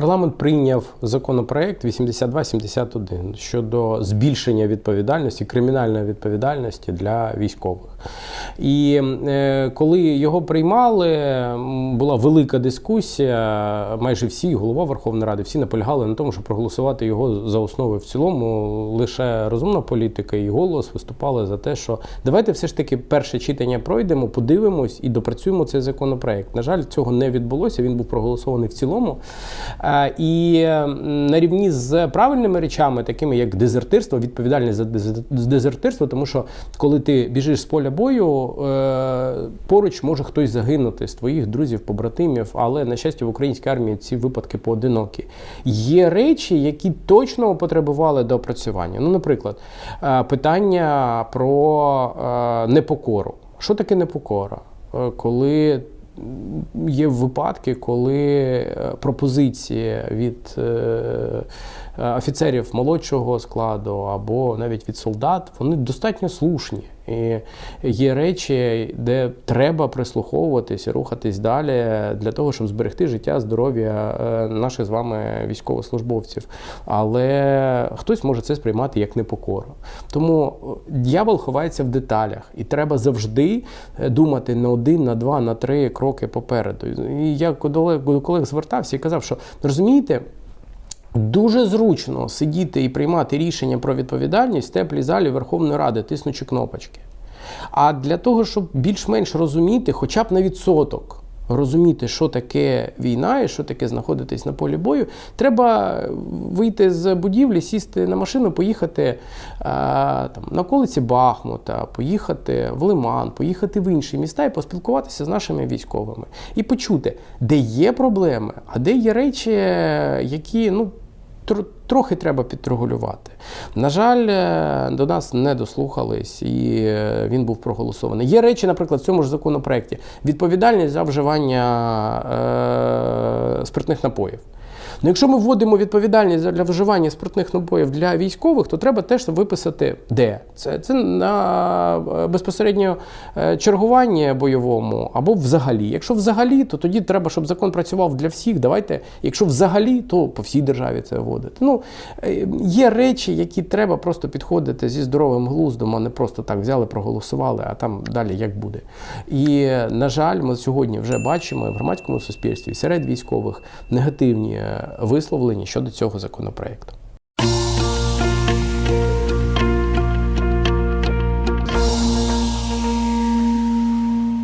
Парламент прийняв законопроект 8271 щодо збільшення відповідальності, кримінальної відповідальності для військових. І е, коли його приймали, була велика дискусія. Майже всі, голова Верховної Ради, всі наполягали на тому, щоб проголосувати його за основу в цілому. Лише розумна політика і голос виступали за те, що давайте все ж таки перше читання пройдемо, подивимось і допрацюємо цей законопроект. На жаль, цього не відбулося. Він був проголосований в цілому. Е, І на рівні з правильними речами, такими як дезертирство, відповідальність за дезертирство, тому що коли ти біжиш з поля бою, е, поруч може хтось загинути з твоїх друзів, побратимів, але на щастя в українській армії ці випадки поодинокі. Є речі, які точно потребували доопрацювання. Ну, наприклад, е, питання про непокору. Що таке непокора? Коли Є випадки, коли е, пропозиції від е, офіцерів молодшого складу або навіть від солдат, вони достатньо слушні. І є речі, де треба прислуховуватись і рухатись далі для того, щоб зберегти життя, здоров'я е, наших з вами військовослужбовців. Але хтось може це сприймати як непокору. Тому е, дьявол ховається в деталях, і треба завжди е, думати на один, на два, на три кроки попереду. І я до колег звертався і казав, що розумієте. Дуже зручно сидіти і приймати рішення про відповідальність в теплій залі Верховної Ради, тиснучи кнопочки. А для того, щоб більш-менш розуміти, хоча б на відсоток розуміти, що таке війна і що таке знаходитись на полі бою, треба вийти з будівлі, сісти на машину, поїхати а, там, на околиці Бахмута, поїхати в Лиман, поїхати в інші міста і поспілкуватися з нашими військовими. І почути, де є проблеми, а де є речі, які ну, трохи треба підрегулювати. На жаль, е, до нас не дослухались, і е, він був проголосований. Є речі, наприклад, в цьому ж законопроекті відповідальність за вживання е, спиртних напоїв. Ну, якщо ми вводимо відповідальність для вживання спиртних напоїв для військових, то треба теж виписати де. Це, це на е, безпосередньо е, чергуванні бойовому або взагалі. Якщо взагалі, то тоді треба, щоб закон працював для всіх. Давайте, якщо взагалі, то по всій державі це вводити. Ну, е, є речі, які треба просто підходити зі здоровим глуздом, а не просто так взяли, проголосували, а там далі як буде. І, на жаль, ми сьогодні вже бачимо в громадському суспільстві серед військових негативні висловлення щодо цього законопроекту.